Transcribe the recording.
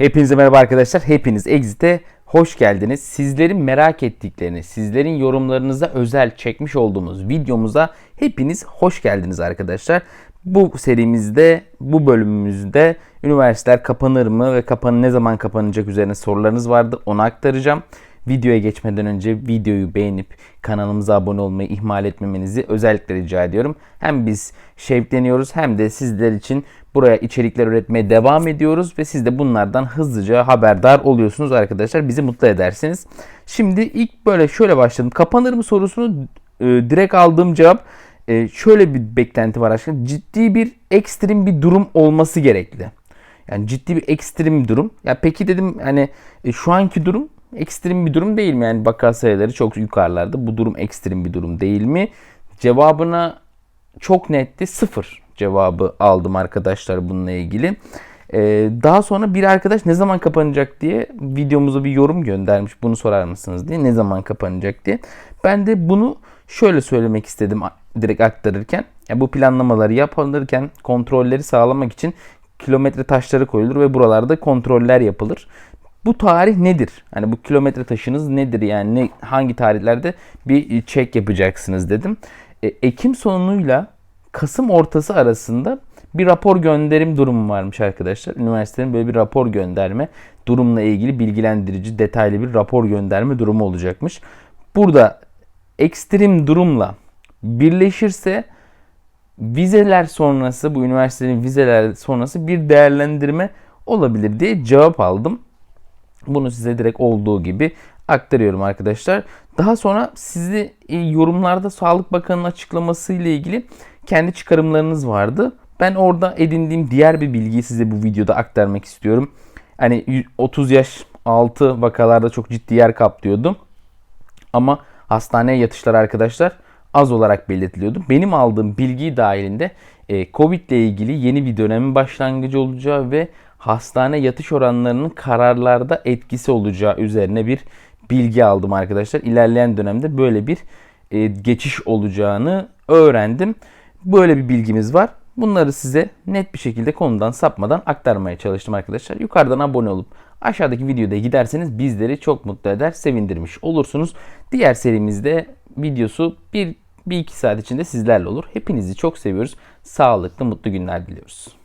Hepinize merhaba arkadaşlar. Hepiniz Exit'e hoş geldiniz. Sizlerin merak ettiklerini, sizlerin yorumlarınıza özel çekmiş olduğumuz videomuza hepiniz hoş geldiniz arkadaşlar. Bu serimizde, bu bölümümüzde üniversiteler kapanır mı ve kapanı ne zaman kapanacak üzerine sorularınız vardı. Onu aktaracağım. Videoya geçmeden önce videoyu beğenip kanalımıza abone olmayı ihmal etmemenizi özellikle rica ediyorum. Hem biz şevkleniyoruz hem de sizler için buraya içerikler üretmeye devam ediyoruz ve siz de bunlardan hızlıca haberdar oluyorsunuz arkadaşlar. Bizi mutlu edersiniz. Şimdi ilk böyle şöyle başladım. Kapanır mı sorusunu e, direkt aldığım cevap e, şöyle bir beklenti var aslında. Ciddi bir ekstrem bir durum olması gerekli. Yani ciddi bir ekstrem durum. Ya peki dedim hani e, şu anki durum ekstrem bir durum değil mi? Yani vaka sayıları çok yukarılarda. Bu durum ekstrem bir durum değil mi? Cevabına çok netti. Sıfır cevabı aldım arkadaşlar bununla ilgili. Ee, daha sonra bir arkadaş ne zaman kapanacak diye videomuza bir yorum göndermiş. Bunu sorar mısınız diye. Ne zaman kapanacak diye. Ben de bunu şöyle söylemek istedim direkt aktarırken. Yani bu planlamaları yapılırken kontrolleri sağlamak için kilometre taşları koyulur ve buralarda kontroller yapılır. Bu tarih nedir? Hani bu kilometre taşınız nedir? Yani ne, hangi tarihlerde bir check yapacaksınız dedim. E, Ekim sonuyla Kasım ortası arasında bir rapor gönderim durumu varmış arkadaşlar. Üniversitenin böyle bir rapor gönderme durumla ilgili bilgilendirici detaylı bir rapor gönderme durumu olacakmış. Burada ekstrem durumla birleşirse vizeler sonrası bu üniversitenin vizeler sonrası bir değerlendirme olabilir diye cevap aldım. Bunu size direkt olduğu gibi aktarıyorum arkadaşlar. Daha sonra sizi e, yorumlarda Sağlık Bakanı'nın açıklaması ile ilgili kendi çıkarımlarınız vardı. Ben orada edindiğim diğer bir bilgiyi size bu videoda aktarmak istiyorum. Hani 30 yaş altı vakalarda çok ciddi yer kaplıyordu. Ama hastaneye yatışlar arkadaşlar az olarak belirtiliyordu. Benim aldığım bilgi dahilinde e, Covid ile ilgili yeni bir dönemin başlangıcı olacağı ve hastane yatış oranlarının kararlarda etkisi olacağı üzerine bir bilgi aldım arkadaşlar. İlerleyen dönemde böyle bir e, geçiş olacağını öğrendim. Böyle bir bilgimiz var. Bunları size net bir şekilde konudan sapmadan aktarmaya çalıştım arkadaşlar. Yukarıdan abone olup aşağıdaki videoda giderseniz bizleri çok mutlu eder, sevindirmiş olursunuz. Diğer serimizde videosu bir, bir iki saat içinde sizlerle olur. Hepinizi çok seviyoruz. Sağlıklı, mutlu günler diliyoruz.